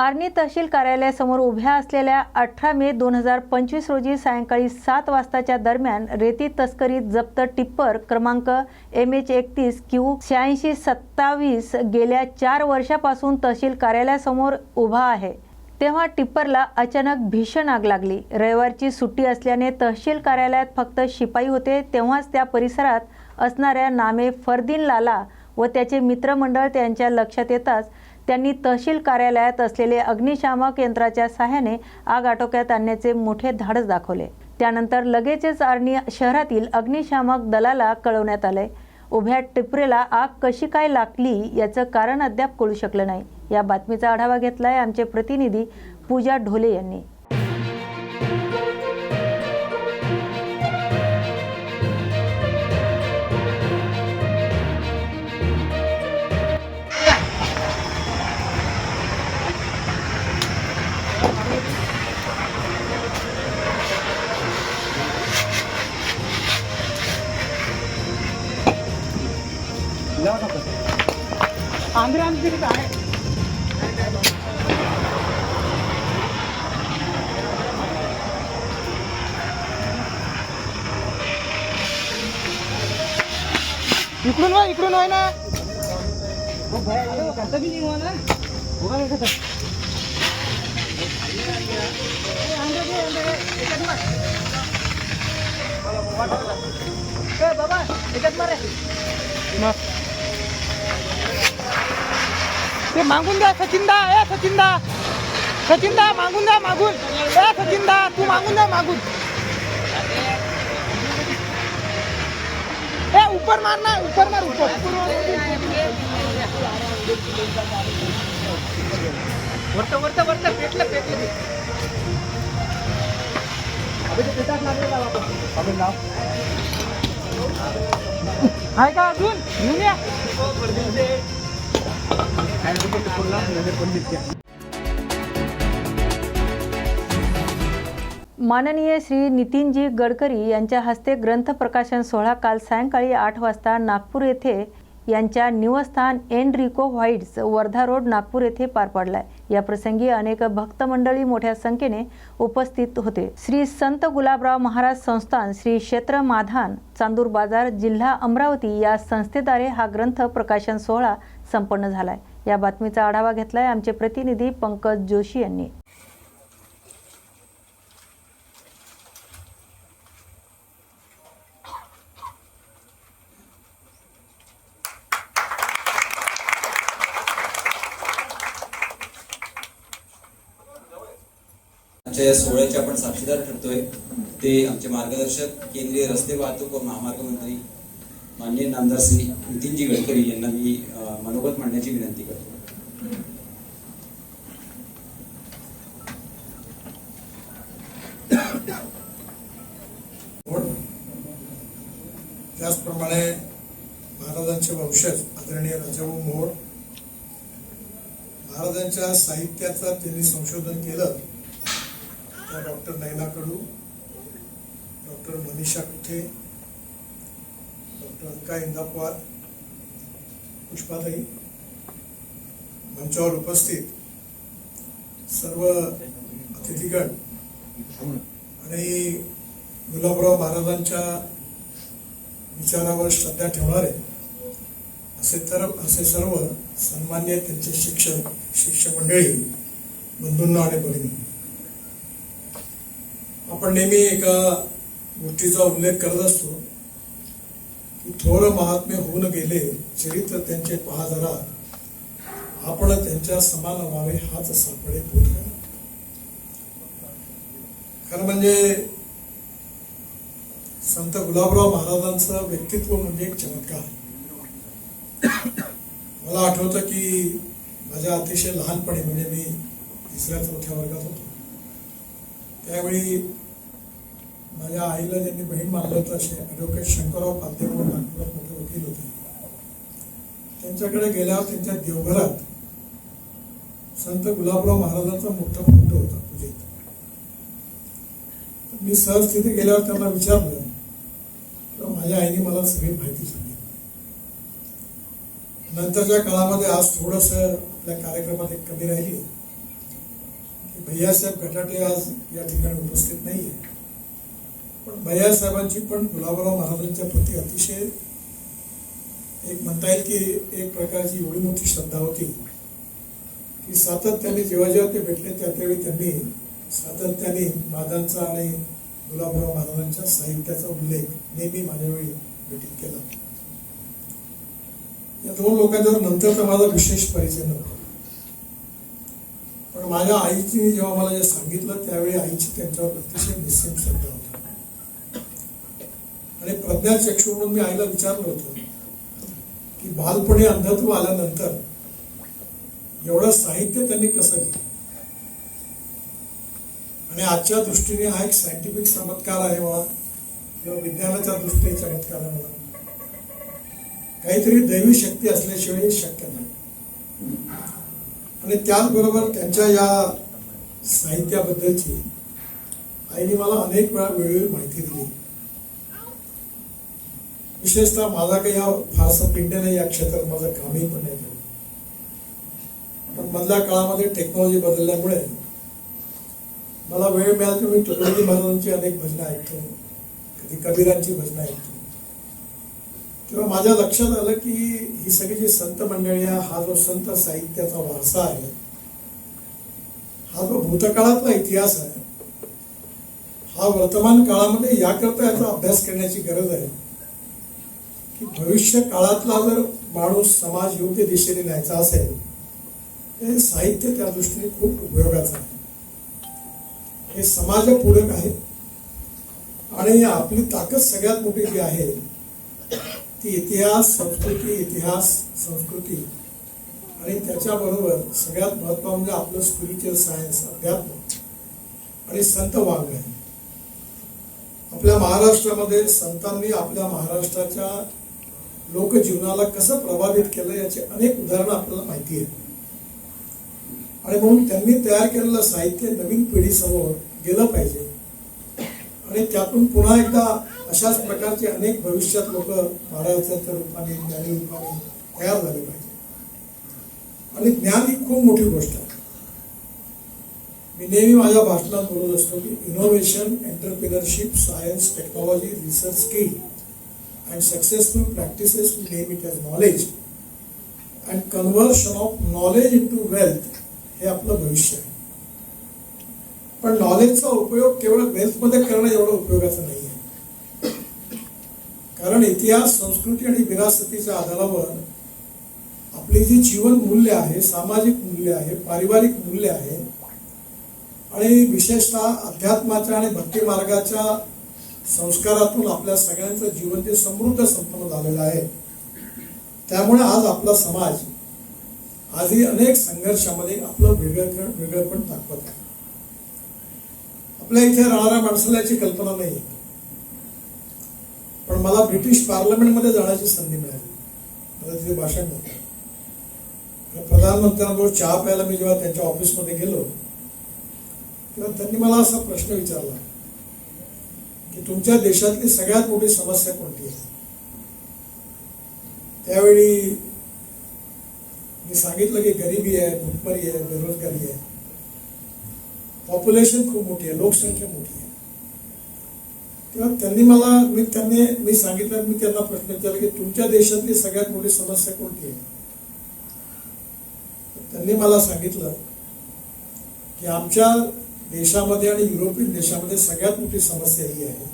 आर्णी तहसील कार्यालयासमोर उभ्या असलेल्या अठरा मे दोन हजार पंचवीस रोजी सायंकाळी सात वाजताच्या दरम्यान रेती तस्करीत जप्त टिप्पर क्रमांक एम एच एकतीस क्यू शहाऐंशी सत्तावीस गेल्या चार वर्षापासून तहसील कार्यालयासमोर उभा आहे. तेव्हा टिप्परला अचानक भीषण आग लागली. रविवारची सुट्टी असल्याने तहसील कार्यालयात फक्त शिपाई होते तेव्हाच त्या परिसरात असणाऱ्या नामे फरदीन लाला व त्याचे मित्रमंडळ त्यांच्या लक्षात येताच त्यांनी तहसील कार्यालयात असलेले अग्निशामक यंत्राच्या सहाय्याने आग आटोक्यात आणण्याचे मोठे धाडस दाखवले. त्यानंतर लगेचच आर्णी शहरातील अग्निशामक दलाला कळवण्यात आले. उभ्या टिपरेला आग कशी काय लागली याचं कारण अद्याप कळू शकलं नाही. या बातमीचा आढावा घेतलाय आमचे प्रतिनिधी पूजा ढोले यांनी. इकडून वा इकडून वाय ना कसं बी निघवा ना उभा नाही कसं बाबा याच्यात मारे ते मागून द्या सचिनदा ए सचिनदा सचिनदा मागून द्या मागून. ए सचिनदा तू मागून द्या मागून. ए उपर मार ना उपर मार उपर. वरत वरत वरत. पेटलं पेटलं आहे का अजून? घेऊन या. माननीय श्री नितीनजी गडकरी यांच्या हस्ते ग्रंथ प्रकाशन सोहळा काल सायंकाळी आठ वाजता नागपूर येथे यांच्या निवस्थान Enrico Whites Wardha road Nagpur येथे पार पडलाय. या प्रसंगी अनेक भक्त मंडळी मोठ्या संख्येने उपस्थित होते. श्री संत गुलाबराव महाराज संस्थान श्री क्षेत्र माधान चांदूर बाजार जिल्हा अमरावती या संस्थेद्वारे हा ग्रंथ प्रकाशन सोहळा संपन्न झालाय. या बातमीचा आढावा घेतलाय आमचे प्रतिनिधी पंकज जोशी यांनी. आमच्या या सोहळ्याचे आपण साक्षीदार ठरतोय. ते आमचे मार्गदर्शक केंद्रीय रस्ते वाहतूक व महामार्ग मंत्री माननीय नामदार श्री नितीनजी गडकरी यांना मी मनोगत मांडण्याची विनंती करतो. त्याचप्रमाणे महाराजांचे वंशज आदरणीय राजाभाऊ मोहोळ महाराजांच्या साहित्याचं त्यांनी संशोधन केलं. त्या डॉक्टर नैना कडू डॉक्टर मनीषा कुठे डॉक्टर अंका इंदापवार पुष्पाताई मंचावर उपस्थित सर्व अतिथीगण आणि गुलाबराव महाराजांच्या विचारावर श्रद्धा ठेवणारे असे तर असे सर्व सन्मान्य त्यांचे शिक्षक शिक्षक मंडळी बंधूंना आणि बहिणी आपण नेहमी एका गोष्टीचा उल्लेख करत असतो. थोर महात्मे होऊन गेले चरित्र त्यांचे पहा जरा. आपण त्यांच्या समान व्हावे हाच सापडे खरं म्हणजे संत गुलाबराव महाराजांचं व्यक्तित्व म्हणजे एक चमत्कार. मला आठवतं की माझ्या अतिशय लहानपणी म्हणजे मी तिसऱ्या चौथ्या वर्गात होतो. त्यावेळी माझ्या आईला ज्यांनी बहीण मानलं होतं असे ॲडव्होकेट शंकरराव पाध्ये म्हणून नागपुरात मोठे वकील होते. त्यांच्याकडे गेल्यावर त्यांच्या देवघरात संत गुलाबराव महाराजांचा मोठा फोटो होता पूजेत. मी सहज तिथे गेल्यावर त्यांना विचारलं तेव्हा माझ्या आईने मला सगळी माहिती सांगितली. नंतरच्या काळामध्ये आज थोडस आपल्या कार्यक्रमात एक कमी राहिली भैयासाहेब गटाटे आज या ठिकाणी उपस्थित नाही आहे भैयासाहेबांची पण गुलाबराव महाराजांच्या प्रती अतिशय एक म्हणता येईल की एक प्रकारची एवढी मोठी श्रद्धा होती. की सातत्याने जेव्हा जेव्हा ते भेटले त्या त्यावेळी त्यांनी सातत्याने माधांचा आणि गुलाबराव महाराजांच्या साहित्याचा उल्लेख नेहमी माझ्यावेळी भेटीत केला. या दोन लोकांच्यावर नंतर तर माझा विशेष परिचय नव्हता. पण माझ्या आईची जेव्हा मला जे सांगितलं त्यावेळी आईची त्यांच्यावर अतिशय निश्चित श्रद्धा होती. आणि प्रज्ञाचक्षू म्हणून मी आईला विचारलं होतं की बालपणी अंधत्व आल्यानंतर एवढं साहित्य त्यांनी कसं केलं आणि आजच्या दृष्टीने हा एक सायंटिफिक चमत्कार आहे मला किंवा विज्ञानाच्या दृष्टीने चमत्कार आहे मला काहीतरी दैवी शक्ती असल्याशिवाय शक्य नाही. आणि त्याचबरोबर त्यांच्या या साहित्याबद्दलची आईने मला अनेक वेळा वेळोवेळी माहिती दिली. विशेषतः माझा काही हा फारसा पिंड नाही या क्षेत्रात माझं कामही पण नाही. झालं. पण मधल्या काळामध्ये टेक्नॉलॉजी बदलल्यामुळे मला वेळ मिळाला की मी तुकडोजी महाराजांची अनेक भजनं ऐकतो. कधी कबीरांची भजनं ऐकतो. तेव्हा माझ्या लक्षात आलं की ही सगळी जी संत मंडळी आहे हा जो संत साहित्याचा वारसा आहे हा जो भूतकाळातला इतिहास आहे हा वर्तमान काळामध्ये याकरता याचा अभ्यास करण्याची गरज आहे. की भविष्य काळातला जर माणूस समाज योग्य दिशेने न्यायचा असेल हे साहित्य त्या दृष्टीने खूप उपयोगाचं आहे. हे समाजपूरक आहे. आणि आपली ताकद सगळ्यात मोठी जी आहे ती इतिहास संस्कृती इतिहास संस्कृती आणि त्याच्याबरोबर सगळ्यात महत्त्वाचं म्हणजे आपलं स्पिरिच्युअल सायन्स अध्यात्म आणि संत वाङ्मय आहे आपल्या महाराष्ट्रामध्ये संतांनी आपल्या महाराष्ट्राच्या लोकजीवनाला कसं प्रभावित केलं याची अनेक उदाहरणं आपल्याला माहिती आहेत. आणि म्हणून त्यांनी तयार केलेलं साहित्य नवीन पिढीसमोर गेलं पाहिजे. आणि त्यातून पुन्हा एकदा अशाच प्रकारचे अनेक भविष्यात लोक महाराजांच्या रूपाने ज्ञानी रूपाने तयार झाले पाहिजे. आणि ज्ञान ही खूप मोठी गोष्ट आहे. मी नेहमी माझ्या भाषणात बोलत असतो की innovation entrepreneurship science technology research skill and successful practices we name it as knowledge and conversion of knowledge into wealth हे आपलं भविष्य आहे. पण नॉलेजचा उपयोग केवळ वेल्थमध्ये करणं एवढं उपयोगाचं नाही आहे. कारण इतिहास संस्कृती आणि विरासतीच्या आधारावर आपली जी जीवन मूल्य आहे सामाजिक मूल्य आहे पारिवारिक मूल्य आहे आणि विशेषतः अध्यात्माच्या आणि भक्ती मार्गाच्या संस्कारातून आपल्या सगळ्यांचं जीवन ते समृद्ध संपन्न झालेलं आहे. त्यामुळे आज आपला समाज आजही अनेक संघर्षामध्ये आपलं वेगळं वेगळंपण दाखवत आहे. आपल्या इथे राहणाऱ्या माणसाला याची कल्पना नाही पण मला ब्रिटिश पार्लमेंटमध्ये जाण्याची संधी मिळाली. मला तिथे भाषण झालं प्रधानमंत्र्यांबरोबर चहा प्यायला मी जेव्हा त्यांच्या ऑफिसमध्ये गेलो तेव्हा त्यांनी मला असा प्रश्न विचारला. की तुमच्या देशातली सगळ्यात मोठी समस्या कोणती आहे? त्यावेळी मी सांगितलं की गरिबी आहे भुकमरी आहे बेरोजगारी आहे. पॉप्युलेशन खूप मोठी आहे लोकसंख्या मोठी आहे. तेव्हा त्यांनी मला मी त्यांनी मी सांगितलं मी त्यांना प्रश्न विचारला की तुमच्या देशातली सगळ्यात मोठी समस्या कोणती आहे? त्यांनी मला सांगितलं की आमच्या देशामध्ये आणि युरोपियन देशामध्ये सगळ्यात मोठी समस्या ही आहे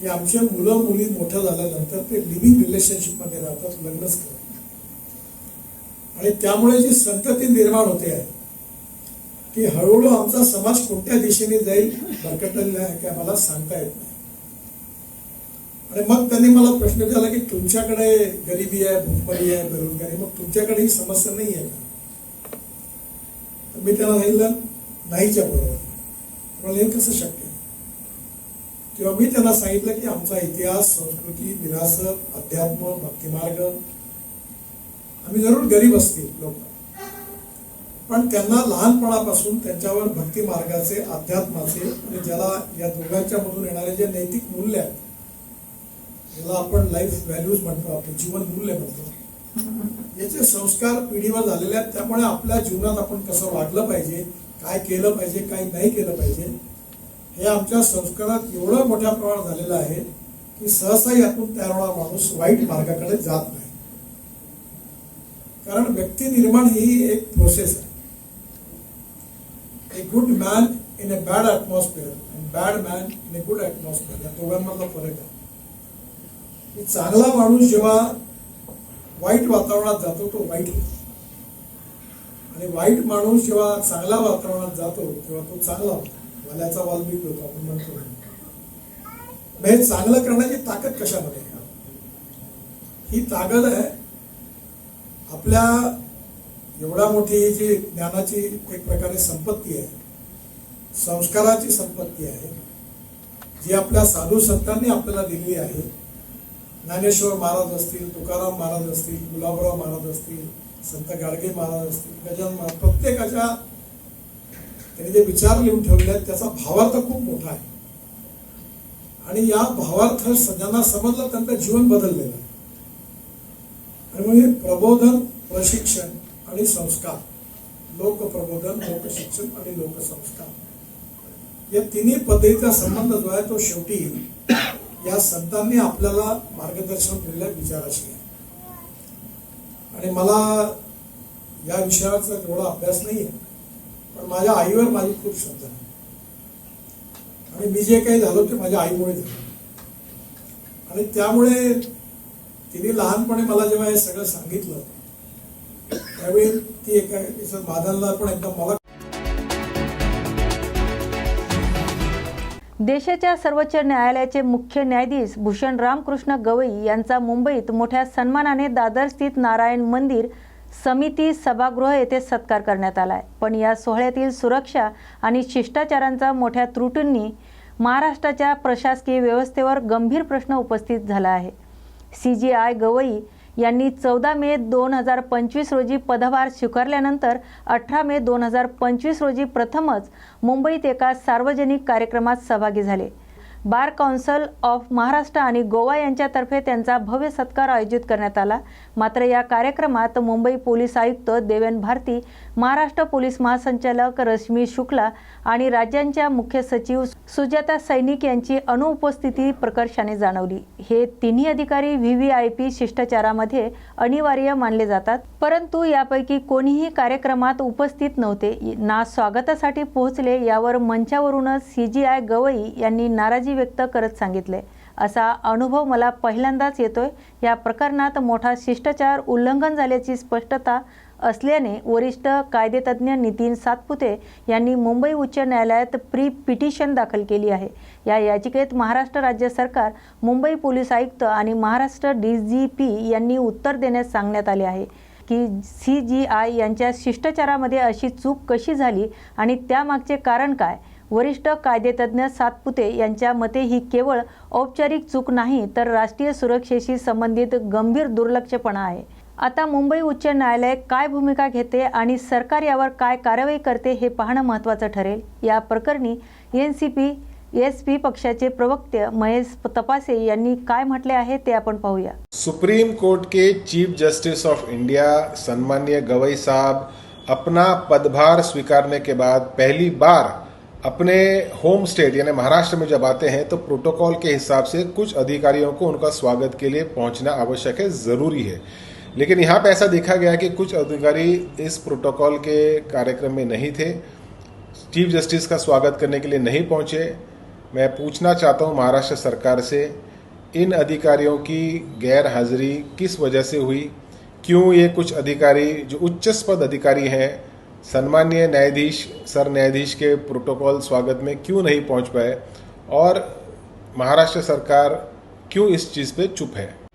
की आमच्या मुलं मुली मोठ्या झाल्यानंतर ते लिव्हिंग रिलेशनशिपमध्ये राहतात लग्नच करतात आणि त्यामुळे जी संतती निर्माण होते आहे की हळूहळू आमचा समाज कोणत्या दिशेने जाईल भरकटलेला आहे काय मला सांगता येत नाही. आणि मग त्यांनी मला प्रश्न विचारला की तुमच्याकडे गरिबी आहे भूकमरी आहे बेरोजगारी मग तुमच्याकडे ही समस्या नाही आहे का? मी त्यांना सांगितलं नाहीच्या बरोबर. मला हे कसं शक्य? तेव्हा मी त्यांना सांगितलं की आमचा इतिहास संस्कृती विरासत अध्यात्म भक्तिमार्ग आम्ही जरूर गरीब असतील लोक. पण त्यांना लहानपणापासून त्यांच्यावर भक्ती मार्गाचे अध्यात्माचे आणि ज्याला या दोघांच्या मधून येणारे जे नैतिक मूल्य आहेत ज्याला आपण लाईफ व्हॅल्यूज म्हणतो आपले जीवन मूल्य म्हणतो याचे संस्कार पिढीवर झालेले आहेत. त्यामुळे आपल्या जीवनात आपण कसं वागलं पाहिजे काय केलं पाहिजे काय नाही केलं पाहिजे हे आमच्या संस्कारात एवढं मोठ्या प्रमाणात झालेलं आहे की सहसा यातून तयार होणारा माणूस वाईट मार्गाकडे जात नाही. कारण व्यक्ती निर्माण ही एक प्रोसेस आहे. A good man in a bad atmosphere bad man in a good atmosphere या दोघांमधला फरक आहे. की चांगला माणूस जेव्हा वाईट वातावरणात जातो तो वाईट होतो. आणि वाईट माणूस जेव्हा चांगल्या वातावरणात जातो तेव्हा तो चांगला होतो. वाल्याचा वाल्मिक होतो आपण म्हणतो हे चांगलं करण्याची ताकद कशामध्ये आहे? ही ताकद आहे आपल्या एवढा मोठी जी ज्ञानाची एक प्रकारे संपत्ती आहे संस्काराची संपत्ती आहे जी आपल्या साधू संतांनी आपल्याला दिलेली आहे. ज्ञानेश्वर महाराज असतील तुकाराम महाराज असतील गुलाबराव महाराज असतील संत गाडगे महाराज असतील गजानन प्रत्येकाच्या त्यांनी जे विचार लिहून ठेवले आहेत त्याचा भावार्थ खूप मोठा आहे. आणि या भावार्थ ज्यांना समजलं त्यांचं जीवन बदललेलं आहे. आणि म्हणजे प्रबोधन प्रशिक्षण आणि संस्कार लोकप्रबोधन लोकशिक्षण आणि लोकसंस्कार या तिन्ही पद्धतीचा संबंध जो आहे तो शेवटी या संतांनी आपल्याला मार्गदर्शन केलेल्या विचाराशी. आहे आणि मला या विषयाचा तेवढा अभ्यास नाही आहे पण माझ्या आईवर माझी खूप श्रद्धा आहे. आणि मी जे काही झालो ते माझ्या आईमुळे झालं. आणि त्यामुळे तिने लहानपणी मला जेव्हा हे सगळं सांगितलं त्यावेळी ती एका दिवसात बादलला पण एकदम मला देशाच्या सर्वोच्च न्यायालयाचे मुख्य न्यायाधीश भूषण रामकृष्ण गवई यांचा मुंबईत मोठ्या सन्मानाने दादर स्थित नारायण मंदिर समिती सभागृह येथे सत्कार करण्यात आलाय. पण या सोहळ्यातील सुरक्षा आणि शिष्टाचारांचा मोठ्या त्रुटींनी महाराष्ट्राच्या प्रशासकीय व्यवस्थेवर गंभीर प्रश्न उपस्थित झाला आहे. सी जी आय गवई यांनी चौदा मे दोन हजार पंचवीस रोजी पदभार स्वीकारल्यानंतर अठरा मे दोन हजार पंचवीस रोजी प्रथमच मुंबईत एका सार्वजनिक कार्यक्रमात सहभागी झाले. बार काउन्सिल ऑफ महाराष्ट्र आणि गोवा यांच्यातर्फे त्यांचा भव्य सत्कार आयोजित करण्यात आला. मात्र या कार्यक्रमात मुंबई पोलीस आयुक्त देवेन भारती महाराष्ट्र पोलीस महासंचालक रश्मी शुक्ला आणि राज्यांच्या मुख्य सचिव सुजाता सैनिक यांची अनुपस्थिती प्रकर्षाने जाणवली. हे तिन्ही अधिकारी व्ही व्ही आय पी शिष्टाचारामध्ये अनिवार्य मानले जातात. परंतु यापैकी कोणीही कार्यक्रमात उपस्थित नव्हते. ना स्वागतासाठी पोहोचले यावर मंचावरूनच सी जी आय गवई यांनी नाराजी व्यक्त करत सांगितले. असा अनुभव मला पहिल्यांदाच येतोय. या प्रकरणात मोठा शिष्टाचार उल्लंघन झाल्याची स्पष्टता असल्याने वरिष्ठ कायदेतज्ञ नितीन सातपुते यांनी मुंबई उच्च न्यायालयात प्री पिटिशन दाखल केली आहे. या याचिकेत महाराष्ट्र राज्य सरकार मुंबई पोलीस आयुक्त आणि महाराष्ट्र डी जी पी यांनी उत्तर देण्यास सांगण्यात आले आहे की सी जी आय यांच्या शिष्टाचारामध्ये अशी चूक कशी झाली आणि त्यामागचे कारण काय? वरिष्ठ कायदेतज्ञ सातपुते यांच्या मते ही केवळ औपचारिक चूक नाही तर राष्ट्रीय सुरक्षेशी संबंधित गंभीर दुर्लक्षपणा आहे. आता मुंबई उच्च न्यायालय काय भूमिका घेते आणि सरकार यावर काय कारवाई करते हे पाहणं महत्त्वाचं ठरेल. या प्रकरणी N C P S P पक्षाचे प्रवक्ते महेश तपासे यांनी काय म्हटले आहे ते आपण पाहूया. सुप्रीम कोर्ट के चीफ जस्टिस ऑफ इंडिया सन्मान्य गवई साहब अपना पदभार स्वीकारने के बाद पहली बार अपने होम स्टेट यानी महाराष्ट्र में जब आते हैं तो प्रोटोकॉल के हिसाब से कुछ अधिकारियों को उनका स्वागत के लिए पहुंचना आवश्यक है ज़रूरी है। लेकिन यहाँ पर ऐसा देखा गया कि कुछ अधिकारी इस प्रोटोकॉल के कार्यक्रम में नहीं थे। चीफ जस्टिस का स्वागत करने के लिए नहीं पहुँचे। मैं पूछना चाहता हूँ महाराष्ट्र सरकार से, इन अधिकारियों की गैर हाजिरी किस वजह से हुई? क्यों ये कुछ अधिकारी, जो उच्च पद अधिकारी हैं सम्मान्य न्यायाधीश, सर न्यायाधीश के प्रोटोकॉल स्वागत में क्यों नहीं पहुँच पाए? और महाराष्ट्र सरकार क्यों इस चीज़ पे चुप है?